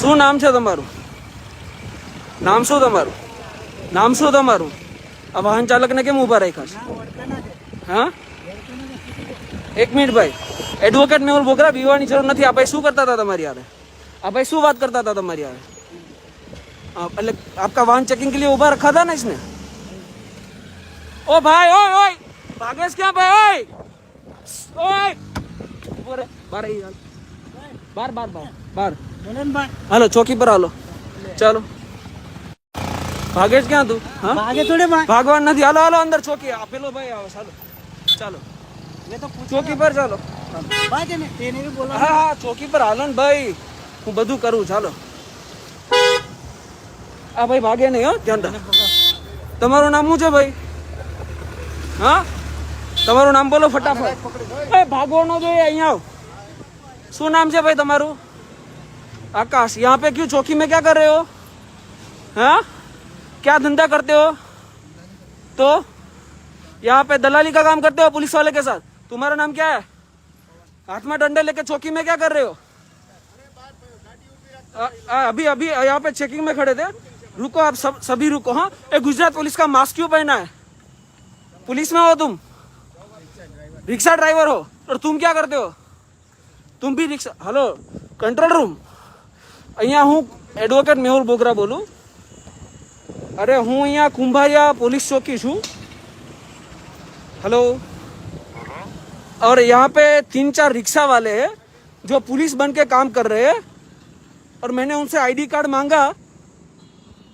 શું નામ છે તમારું? નામ શું તમારું? નામ શું તમારું? આ વાહન ચાલકને કેમ ઊભા રાખ્યા છે? હા? એક મિનિટ ભાઈ. એડવોકેટ મેહુલ બોગરા બીવાની જરૂર નથી. આ ભાઈ શું કરતા હતા તમારી યારે આ ભાઈ શું વાત કરતા હતા તમારી યારે એટલે આપકા વાહન ચેકિંગ કે લીધે ઊભા રખા હતા ને इसने ઓ ભાઈ, ઓય ઓય! ભાગેશ ક્યાં ભાઈ, ઓય! ઓય! બોરે બાર બાર બાર. બાર. હાલો ચોકી પર હાલો. ચાલો. ભાગે જ ક્યાં તું? હા? ભાગે થોડે ભાગવાનું નથી. હાલો હાલો અંદર ચોકી. આપેલો ભાઈ આવો ચાલો. ચાલો. ચોકી પર ચાલો. હા હા ચોકી પર હાલો ને ભાઈ. હું બધું કરું ચાલો. આ ભાઈ ભાગે નહીં હો ધ્યાન તમારું નામ શું છે ભાઈ? હા? તમારું નામ બોલો ફટાફટ. ભાગવાનો જોઈએ અહીંયા આવ. શું નામ છે ભાઈ તમારું? आकाश यहाँ पे क्यों? चौकी में क्या कर रहे हो? हाँ? क्या धंधा करते हो? तो? यहाँ पे दलाली का काम करते हो पुलिस वाले के साथ? तुम्हारा नाम क्या है? हाथ में डंडे लेके चौकी में क्या कर रहे हो? आ, आ, अभी अभी यहाँ पे चेकिंग में खड़े थे। रुको आप सब सभी रुको हाँ? ए गुजरात पुलिस का मास्क क्यों पहना है? पुलिस में हो तुम? रिक्शा ड्राइवर हो? और तुम क्या करते हो? तुम भी रिक्शा हेलो कंट्रोल रूम અહીંયા હું એડવોકેટ મેહુલ બોગરા બોલું અરે હું અહીંયા કુંભારિયા પોલીસ ચોકી છું हेलो और यहाँ पे तीन चार रिक्शा वाले हैं जो पुलिस बन के काम कर रहे हैं और मैंने उनसे आईडी कार्ड मांगा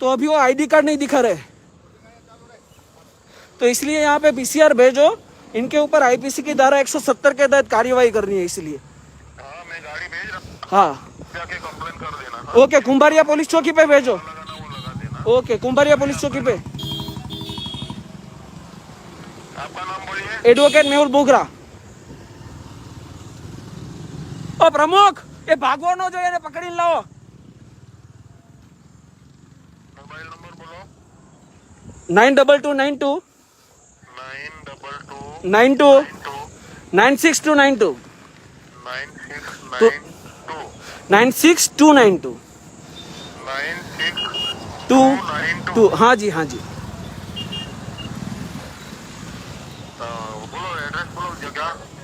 तो अभी वो आईडी कार्ड नहीं दिखा रहे तो इसलिए यहाँ पे पीसीआर भेजो इनके ऊपर आईपीसी की धारा 170 के तहत कार्यवाही करनी है इसलिए हाँ मैं गाड़ी भेज रहा हाँ हूँ जाके कंप्लेन कर देना ओके कुंभारिया पुलिस चौकी पे भेजो लगाना वो लगा देना ओके कुंभारिया पुलिस चौकी पे आपका नाम बोलिए एडवोकेट मेहुल बोगरा ઓ પ્રમુખ એ ભાગવો ન જોઈએ એને પકડીને લાવો मोबाइल नंबर बोलो nine double two nine two nine six two nine two. Two two हाँ जी हाँ जी।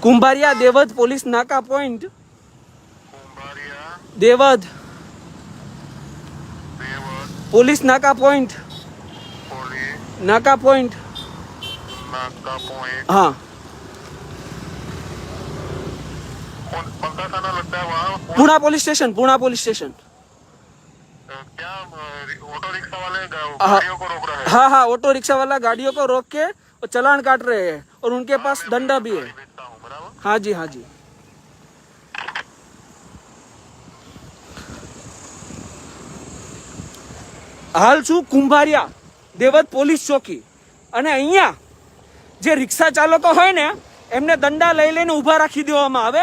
कुंभारिया देवध पुलिस नाका पॉइंट। देवध पुलिस नाका पॉइंट। नाका पॉइंट। हाँ। वहाँ कौन- Puna police station Puna police station अ, क्या अ, ऑटो रिक्शा वाले गा- हाँ। गाड़ियों को रोक रहे हैं हाँ हाँ ऑटो रिक्शा वाला गाड़ियों को रोक के और चलान काट रहे हैं और उनके पास दंडा भी है भेजता हूँ बराबर हाँ जी हाँ जी હાલ છું કુંભારિયા દેવત પોલીસ ચોકી અને અહીંયા જે રિક્ષા ચાલકો હોય ને એમને દંડા લઈ લઈને ઊભા રાખી દેવામાં આવે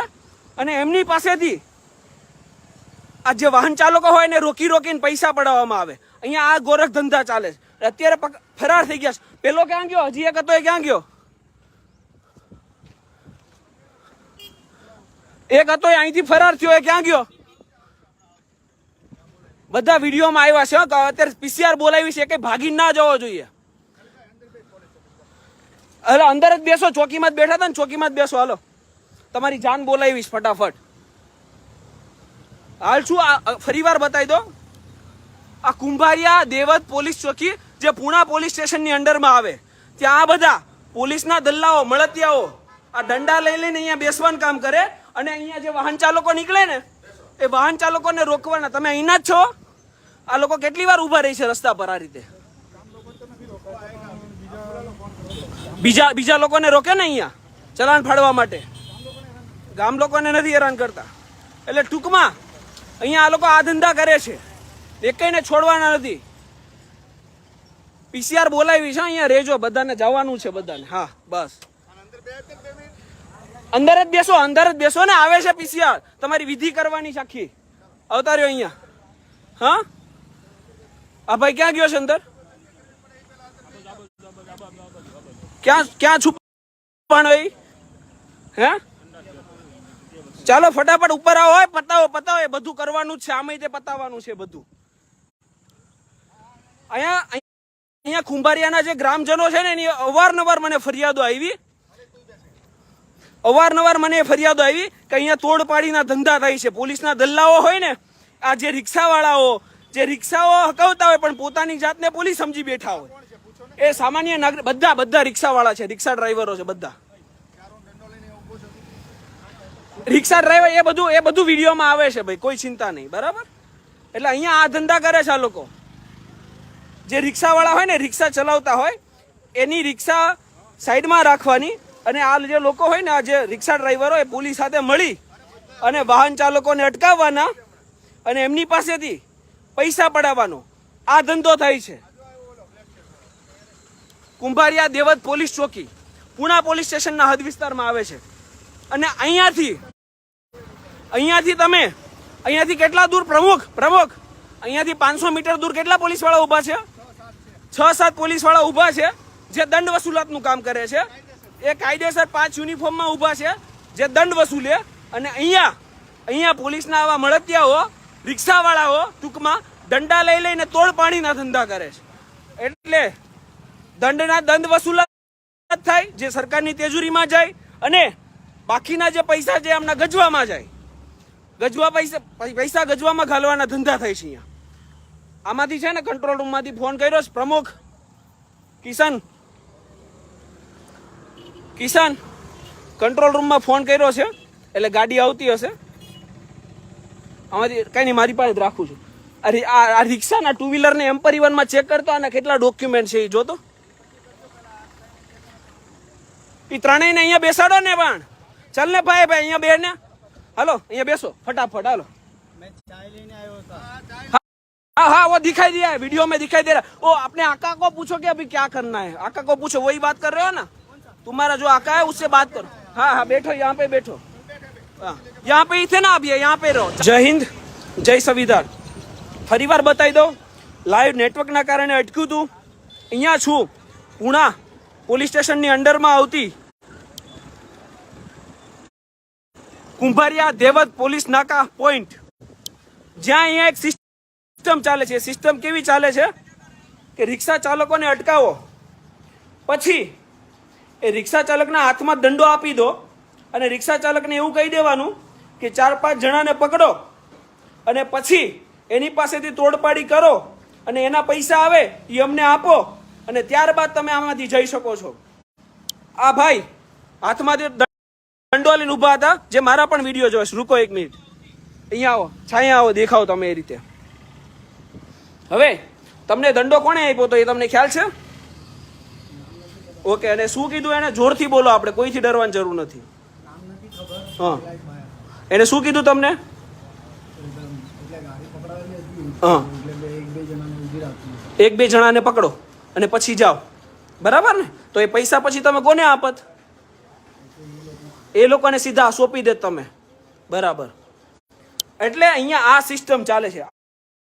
અને એમની પાસેથી આ જે વાહન ચાલકો હોય ને રોકી રોકીને પૈસા પડાવવામાં આવે. અહીંયા આ ગોરખ ધંધા ચાલે છે. અત્યારે ફરાર થઈ ગયા છે. પેલો ક્યાં ગયો? હજી એક હતો, એ ક્યાં ગયો? એક હતો, એ અહીંથી ફરાર થયો, એ ક્યાં ગયો? બધા વિડીયોમાં આવ્યા છે અત્યારે પીસીઆર બોલાવી છે કે ભાગી ના જવો જોઈએ. એટલે અંદર જ બેસો, ચોકીમાં જ બેઠા હતા ને, ચોકીમાં જ બેસો, હાલો. તમારી જાન બોલાવીશ ફટાફટ. હાલ શું આ ફરી વાર બતાવી દો આ કુંભારિયા દેવત પોલીસ ચોકી જે પુણા પોલીસ સ્ટેશનની અંડરમાં આવે. ત્યાં આ બધા પોલીસના દલ્લાઓ, મળતિયાઓ આ દંડા લઈ લઈને અહીંયા બેસવાનું કામ કરે અને અહીંયા જે વાહન ચાલકો નીકળે ને, એ વાહન ચાલકોને રોકવાના. તમે અહીંના જ છો? આ લોકો કેટલી વાર ઊભા રહી છે રસ્તા પર આ રીતે? બીજા બીજા લોકોને રોકે ને અહીંયા? ચલાન ફાડવા માટે? ગામ લોકોને નથી હેરાન કરતા. એટલે ટૂંકમાં અહીંયા આ લોકો આ ધંધા કરે છે. એકેયને છોડવાના નથી. પીસીઆર બોલાવી છે અહીંયા રેજો, બધાને જવાનું છે બધાને. હા, બસ. અંદર જ બેસો, અંદર જ બેસો ને આવે છે પીસીઆર. તમારી વિધિ કરવાની સાખી આવતા રહ્યો અહીંયા. હા? આ ભાઈ ક્યાં ગયો છે અંદર? ક્યાં ક્યાં છુપાણો હે? ચાલો ફટાફટ ઉપર આવો પતાવો પતાવો, એ બધું કરવાનું છે. આમે તે પતાવવાનું છે બધું. અહીંયા અહીંયા ખુંભારિયાના જે ગ્રામજનો છે ને, એની અવારનવાર મને ફરિયાદો આવી. અવારનવાર મને ફરિયાદો આવી કે અહીંયા તોડ પાડીના ધંધા થાય છે. પોલીસના દલ્લાઓ હોય ને, આ જે રિક્ષાવાળાઓ, જે રિક્ષાઓ હકવતા હોય, પણ પોતાની જાતને પોલીસ સમજી બેઠા હોય. એ સામાન્ય નાગરિક, બધા બધા રિક્ષાવાળા છે, રિક્ષા ડ્રાઈવરો છે, બધા. રિક્ષા ડ્રાઈવર એ બધું એ બધું વિડીયોમાં આવે છે ભાઈ, કોઈ ચિંતા નહીં, બરાબર? એટલે અહીંયા આ ધંધા કરે છે આ લોકો. જે રિક્ષાવાળા હોય ને, રિક્ષા ચલાવતા હોય, એની રિક્ષા સાઈડમાં રાખવાની અને આ જે લોકો હોય ને, આ જે રિક્ષા ડ્રાઈવરો એ પોલીસ સાથે મળી અને વાહન ચાલકોને અટકાવવાના અને એમની પાસેથી પૈસા પડાવવાનો. આ ધંધો થાય છે. કુંભારિયા દેવત પોલીસ ચોકી, પુણા પોલીસ સ્ટેશનના હદ વિસ્તારમાં આવે છે. અને અહીંયાથી અહીંયાથી તમે, અહીંયાથી કેટલા દૂર? પ્રમુખ પ્રમુખ, અહીંયાથી પાંચસો મીટર દૂર કેટલા પોલીસવાળા ઊભા છે? છ સાત પોલીસવાળા ઊભા છે, જે દંડ વસૂલાતનું કામ કરે છે. એ કાયદેસર પાંચ યુનિફોર્મમાં ઊભા છે, જે દંડ વસૂલે અને અહીંયા અહીંયા પોલીસના આવા મળતિયાઓ, રિક્ષાવાળાઓ ટૂંકમાં દંડા લઈ લઈને તોડ પાણીના ધંધા કરે છે. એટલે દંડના દંડ વસૂલાત થાય, જે સરકારની તેજુરીમાં જાય અને બાકીના જે પૈસા છે એમના ગજવામાં જાય ગજવા પૈસા પૈસા ગજવામાં ઘાલવાના ધંધા થાય છે અહીંયા. આમાંથી છે ને કંટ્રોલ રૂમમાંથી ફોન કર્યો છે પ્રમુખ. કિશન. કિશન કંટ્રોલ રૂમમાં ફોન કર્યો છે, એટલે ગાડી આવતી હશે. આમાંથી કંઈ નહીં મારી પાસે જ રાખું છું. અરે, આ આ રિક્ષાના ટુ વ્હીલરને એમ પરિવહનમાં ચેક કરતો અને કેટલા ડોક્યુમેન્ટ છે એ જોતો. એ ત્રણેયને અહીંયા બેસાડો ને પણ. ચાલ ને ભાઈ ભાઈ, અહીંયા બે ને હાલો અહીંયા બેસો ફટાફટ હાલો मैं चाय लेने आया होता हाँ हाँ वो दिखाई दिया है वीडियो में दिखाई दे रहा है ओ अपने आका को पूछो कि अभी क्या करना है आका को पूछो वही बात कर रहे हो ना तुम्हारा जो आका है उससे बात करो हाँ हाँ बैठो यहाँ पे बैठो हाँ, यहाँ पे ही थे ना अभी यहाँ पे રહો જય હિન્દ જય સંવિધાન ફરીવાર બતાવી દઉં લાઈવ નેટવર્કના કારણે અટક્યું હતું અહીંયા છું પુણા પોલીસ સ્ટેશનની અંડરમાં આવતી કુંભારિયા દેવત પોલીસ નાકા પોઈન્ટ જ્યાં અહીંયા એક સિસ્ટમ ચાલે છે. સિસ્ટમ કેવી ચાલે છે? કે રિક્ષા ચાલકોને અટકાવો. પછી એ રિક્ષા ચાલકના હાથમાં દંડો આપી દો અને રિક્ષા ચાલકને એવું કહી દેવાનું કે ચાર પાંચ જણાને પકડો અને પછી એની પાસેથી તોડપાડી કરો અને એના પૈસા આવે એ અમને આપો અને ત્યારબાદ તમે આમાંથી જઈ શકો છો. આ ભાઈ, હાથમાં દંડો લઈને ઊભા હતા. જે મારા પણ વીડિયો જોઈશ રૂકો એક મિનિટ. અહીંયા આવો. છાયા આવો, દેખાવ તમે એ રીતે. હવે, તમને દંડો કોણે આપ્યો તો એ તમને ખ્યાલ છે? ઓકે, અને શું કીધું એને? જોરથી બોલો આપણે. કોઈથી ડરવાની જરૂર નથી. હા. એને શું કીધું તમને? હા. એક બે જણાને પકડો. અને પછી જાઓ. બરાબર ને? તો એ પૈસા પછી તમે કોને આપત? એ લોકોને સીધા સોંપી દે તમે. બરાબર. એટલે અહીંયા આ સિસ્ટમ ચાલે છે.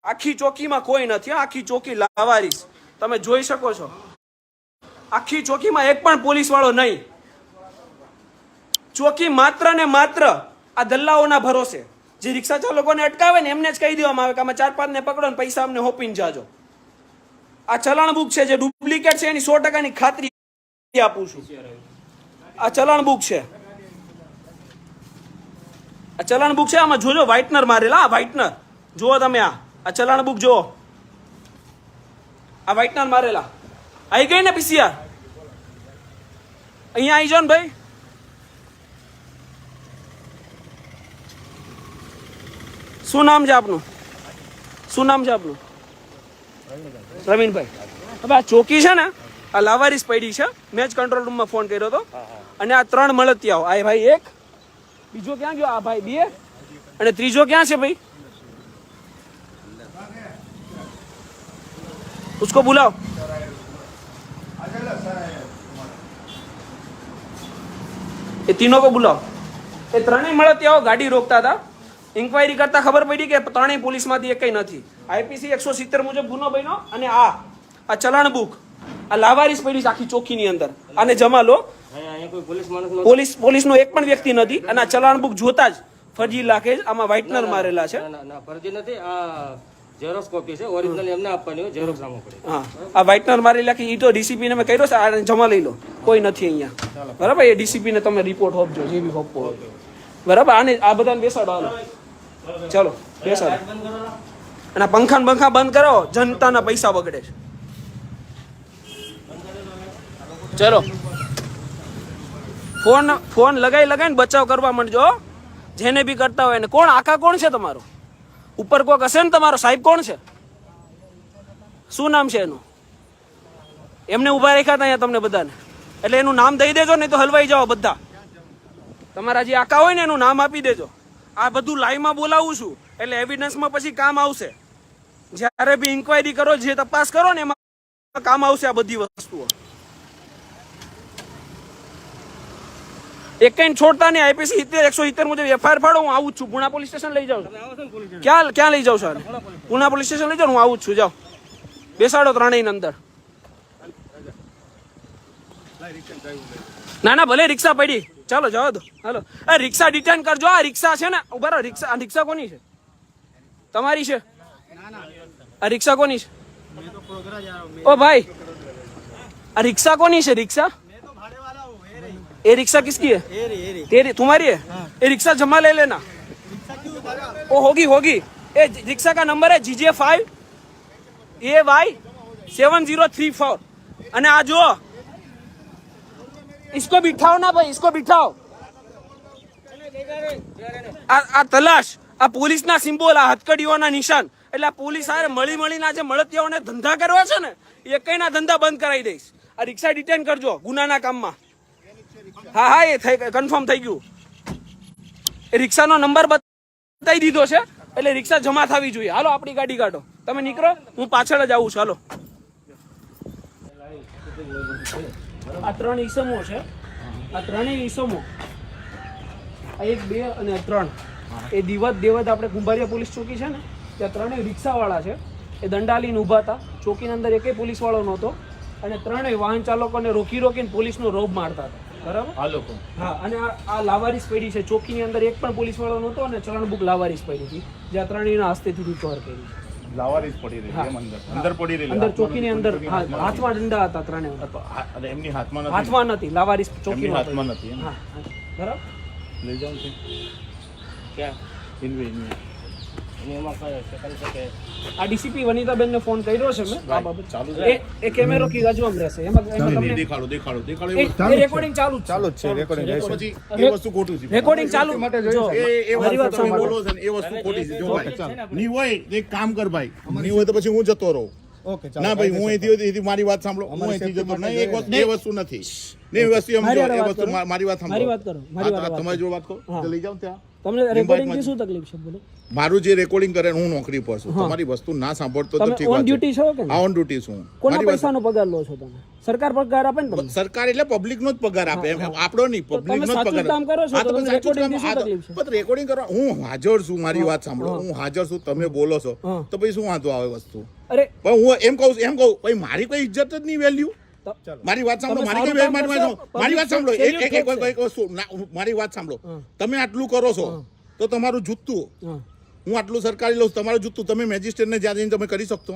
આખી ચોકીમાં કોઈ નથી. આખી ચોકી લાવારીસ તમે જોઈ શકો છો. આખી ચોકીમાં એક પણ પોલીસ વાળો નહીં. ચોકી માત્ર ને માત્ર આ દલ્લાઓના ભરોસે. જે રિક્ષા ચાલકોને અટકાવે ને એમને જ કહી દેવામાં આવે કે અમે ચાર પાંચ ને પકડો ને પૈસા અમને હોપીને જાજો. આ ચલણ બુક છે જે ડુપ્લિકેટ છે, એની સો ટકાની ખાતરી આપું છું. આ ચલણ બુક છે. આ ચલણ બુક છે આમાં જોજો વ્હાઇટનર મારેલા આ વ્હાઇટનર જુઓ તમે આ. આ ચલણ બુક જુઓ. આ વ્હાઇટનર મારેલા. આવી ગઈ ને પીસીઆર? અહીંયા આવી જાઓ ને ભાઈ. શું નામ છે આપનું? શું નામ છે આપનું? રવીનભાઈ હવે આ ચોકી છે ને આ લાવારીસ પડી છે. મેં જ કંટ્રોલ રૂમમાં ફોન કર્યો હતો. અને આ ત્રણ મળતિયાઓ. આ ભાઈ એક બીજો ક્યાં ગયો આ ભાઈ બે અને ત્રીજો ક્યાં છે ભાઈ उसको बुलाओ એ तीनों को बुलाओ એ ત્રણેય મળતિયાઓ ગાડી રોકતા હતા ઇન્ક્વાયરી કરતા ખબર પડી કે ત્રણેય પોલીસમાંથી એકય નથી આઈપીસી એકસો સિત્તેર મુજબ ગુનો બન્યો અને આ આ ચલાણ બુક આ લાવારીસ પડી છે આખી ચોકીની અંદર આને જમા લો પોલીસ પોલીસનો એક પણ વ્યક્તિ નથી અને આ ચલાણ બુક જોતા જ ફરજી લાખેજ આમાં વ્હાઇટનર મારેલા છે. ફરજી નથી આ ઝેરોક્સ કોપી છે ઓરિજિનલ એમને આપવાની હોય ઝેરોક્સ આમાં પડે. હા આ વ્હાઇટનર મારેલા કે ઈ તો ડીસીપી ને મેં કર્યો છે આ જમા લઈ લો કોઈ નથી અહીંયા. બરાબર એ ડીસીપી ને તમે રિપોર્ટ હોપજો જે બી હોપો. બરાબર આને આ બધાને બેસાડો હાલો. ચલો બેસાડો. અને પંખા બંખા બંધ કરો જનતાના પૈસા બગડે છે. ચલો. ફોન ફોન લગાઈ લગાઈને બચાવ કરવા માંડજો જેને બી કરતા હોય ને કોણ? આખા કોણ છે તમારો? ઉપર કોક હશે ને તમારો? સાહેબ કોણ છે? શું નામ છે એનું? એમને ઊભા રાખ્યા હતા અહીંયા તમને બધાને. એટલે એનું નામ દઈ દેજો, નહીં તો હલવાઈ જાઓ બધા. તમારા જે આકા હોય ને એનું નામ આપી દેજો. આ બધું લાઈવમાં બોલાવું છું. એટલે એવિડન્સમાં પછી કામ આવશે. જ્યારે બી ઇન્ક્વાયરી કરો, જે તપાસ કરો ને એમાં કામ આવશે આ બધી વસ્તુઓ. એકાઈન છોડતા ને આઈપીસી સિત્તેર એકસો સિત્તેર મુજબ એફઆઈઆર ફાડો હું આવું છું. પુણા પોલીસ સ્ટેશન લઈ જાઉં ક્યાં ક્યાં લઈ જાઉં સર પુણા પોલીસ સ્ટેશન. લઈ જાઉં હું આવું છું. જાઓ. બેસાડો ત્રણેય અંદર. ના ના ભલે રિક્ષા પડી. ચાલો જાઓ દો. હાલો. આ રિક્ષા રિટર્ન કરજો. આ રિક્ષા છે ને ઊભા રિક્ષા આ રિક્ષા કોની છે? તમારી છે? આ રિક્ષા કોની છે? ઓ ભાઈ આ રિક્ષા કોની છે? રિક્ષા? ये रिक्शा किसकी है तेरी तुम्हारी है ये रिक्शा जमा ले लेना ओ होगी होगी ये रिक्शा का नंबर है GJ five A Y seven zero three four અને આ જો इसको बिठाओ ना भाई इसको बिठाओ આ આ તલાશ આ પોલીસના સિમ્બોલ આ હથકડીઓના નિશાન એટલે આ પોલીસ હારે મળી મળીને આ જે મળતિયાઓને ધંધા કરવા છે ને એ કઈના ધંધા બંધ કરાવી દઈશ આ રિક્ષા ડિટેન કરજો ગુનાના કામમાં હા હા, એ થઈ કન્ફર્મ થઈ ગયું. એ રિક્ષાનો નંબર બતાવી દીધો છે, એટલે રિક્ષા જમા થવી જોઈએ. હાલો, આપણી ગાડી કાઢો. તમે નીકળો, હું પાછળ જ આવું છું. હાલો. આ ત્રણ ઈસમો છે. આ ત્રણેય ઈસમો, આ એક, બે અને ત્રણ. એ દિવત દેવત આપણે કુંભારિયા પોલીસ ચોકી છે ને, ત્યાં ત્રણેય રિક્ષાવાળા છે. એ દંડાલીને ઊભા હતા. ચોકીની અંદર એકેય પોલીસવાળો નહોતો. અને ત્રણેય વાહન ચાલકોને રોકી રોકીને પોલીસનો રોબ મારતા હતા. બરાબર? આ લોકો. હા અને આ આ લાવારીસ પડી છે. ચોકીની અંદર એક પણ પોલીસવાળો નહોતો અને ચલણ બુક લાવારીસ પડી હતી જ્યાં ત્રણેયના હસ્તેથી રિકવર કરી લાવારીસ પડી રહી એમ અંદર. અંદર પડી રહી અંદર ચોકીની અંદર હાથમાં ડંડા હતા ત્રણે. અને એમની હાથમાં નથી. હાથમાં નથી લાવારીસ ચોકી ચોકીમાં હાથમાં નથી. બરાબર? લઈ જાઉં છે. ક્યાં? ઇનવે ઇનવે એની એમાં કરી શકે. આ ડીસીપી વનિતાબેનને ફોન કર્યો છે મેં. આ બાબત ચાલુ એ એ કેમેરો કી બાજુમાં રહેશે. એમાં એમાં તમને દેખાડો દેખાડો દેખાડો એ એ એ રેકોર્ડિંગ ચાલુ ચાલુ છે રેકોર્ડિંગ પછી એ વસ્તુ ખોટું છે. રેકોર્ડિંગ ચાલુ જો એ એ વસ્તુ તમે બોલો છો એ વસ્તુ ખોટી છે. જો ભાઈ નહીં હોય એક કામ કર ભાઈ. નહીં હોય તો પછી હું જતો રહું. ઓકે ના ભાઈ હું અહીંથી મારી વાત સાંભળો. હું અહીંથી જતો નહીં એક વસ્તુ એ વસ્તુ નથી. નહીં. એ વસ્તુ એમ મારી જો એ વાત વસ્તુ કરો. મારી વાત સાંભળો. મારી વાત કરો, મારી હા, વાત તો તમારી જો વાત કરો. લઈ જાઓ ત્યાં. તમને રેકોર્ડિંગથી શું તકલીફ છે? બોલો. મારું જે રેકોર્ડિંગ કરે હું નોકરી પર છું. તમારી વસ્તુ ના સાંભળતો તો ઠીક વાત duty છો કે હા ઓન ડ્યુટી છું કોના પૈસાનો પગાર લો છો તમે? સરકાર પગાર આપે ને સરકાર એટલે પબ્લિક નો જ પગાર આપે. આપણો નહીં પબ્લિક નો જ પગાર કામ કરો છો, તો થી શું તકલીફ છે? પણ રેકોર્ડિંગ કરવા હું હાજર છું મારી વાત સાંભળો. હું. હાજર છું તમે બોલો છો. તો પછી શું વાંધો આવે વસ્તુ? અરે. પણ હું એમ કહું એમ કહું ભાઈ મારી કોઈ ઇજ્જત જ નહીં વેલ્યુ મારી વાત સાંભળો મારી કઈ મારી વાત મારી વાત સાંભળો એક એક એક એક વસ્તુ મારી વાત સાંભળો. તમે આટલું કરો છો તો તમારું જૂતું હું. આટલું સરકારી લઉં તમારું જૂતું તમે મેજિસ્ટ્રેટને જ્યાં જઈને તમે કરી શકતો.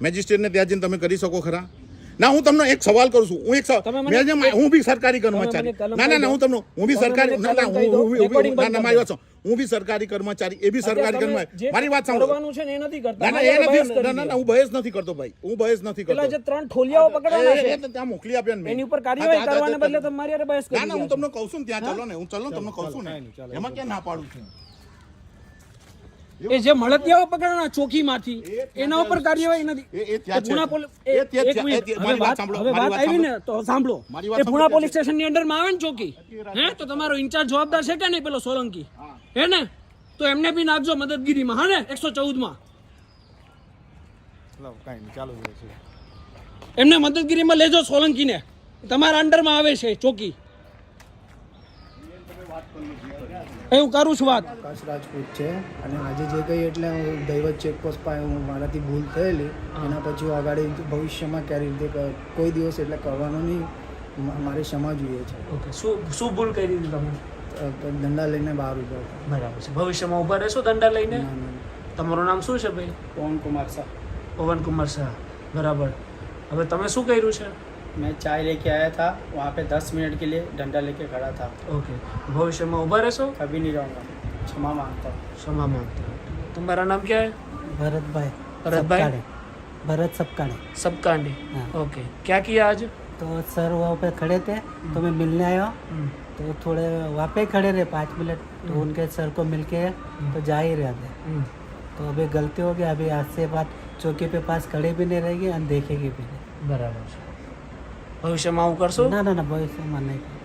મેજિસ્ટ્રેટને ત્યાં જઈને તમે કરી શકો ખરા. ના હું તમને એક સવાલ કરું છું. હું એક મેં જેમ- હું બી સરકારી કર્મચારી. ના ના ના હું તમને હું બી સરકારી ના ના હું ના ના મારી વાત હું બી સરકારી કર્મચારી એ બી સરકારી કર્મચારી. મારી વાત સાંભળો. કરવાનું છે એ નથી કરતા. ના ના એ નથી ના ના હું બહેસ નથી કરતો ભાઈ. હું બહેસ નથી કરતો. જે ત્રણ ઠોલિયાઓ પકડવાના છે. ત્યાં મોકલી આપ્યા ને એની ઉપર કાર્યવાહી કરવાને બદલે તમારી અરે બહેસ કરી ના ના હું તમને કહું છું ત્યાં ચાલો ને હું ચાલો તમને કહું છું ને. એમાં કે ના પાડું છું? એ જે મળતિયાઓ પકડવાના ચોકીમાંથી એના ઉપર કાર્યવાહી નથી. પુણા પોલીસ વાત આવી ને તો સાંભળો. એ પુણા પોલીસ સ્ટેશનની અંડરમાં આવે ને ચોકી હે? તો તમારો ઇન્ચાર્જ જવાબદાર છે કે નહીં પેલો સોલંકી? હે. ને? તો એમને બી નાખજો મદદગીરીમાં હા ને? એકસો ચૌદમાં એમને મદદગીરીમાં લેજો સોલંકીને. તમારા અંડરમાં આવે છે ચોકી. એ હું કરું છું વાત? આકાશ રાજપૂત છે અને આજે જે કહી એટલે હું દૈવત ચેકપોસ્ટ પાસે હું મારાથી ભૂલ થયેલી એના પછી હું આગળ ભવિષ્યમાં ક્યારે રીતે કોઈ દિવસ એટલે કરવાનો નહીં મારે ક્ષમા જોઈએ છે. ઓકે શું શું ભૂલ કરી દીધી તમે? દંડા લઈને બહાર ઊભા બરાબર છે. ભવિષ્યમાં ઊભા રહેશો દંડા લઈને. તમારું નામ શું છે ભાઈ? પવન કુમાર શાહ. પવન કુમાર શાહ. બરાબર. હવે તમે શું કર્યું છે? मैं चाय लेके आया था वहाँ पे दस मिनट के लिए डंडा लेके खड़ा था। ओके भविष्य में उबर है सो? कभी नहीं रहूँगा क्षमा माँगता हूँ। क्षमा माँगता हूँ। तुम्हारा नाम क्या है? भरत भाई भरत भाई? भरत सबकांडे। सबकांडे। ओके क्या किया आज? तो सर वहाँ पे खड़े थे तो मैं मिलने आया हम्म। तो थोड़े वहाँ पे खड़े रहे पाँच मिनट। तो हम्म। उनके सर को मिल के हम्म। तो जा ही रहे थे। तो अभी गलती हो गई अभी आज से बात चौकी पे पास खड़े भी नहीं रहेगी अनदेखेगी भी नहीं। बराबर। ભવિષ્યમાં આવું કરશું? ના ના ના ભવિષ્યમાં નહીં.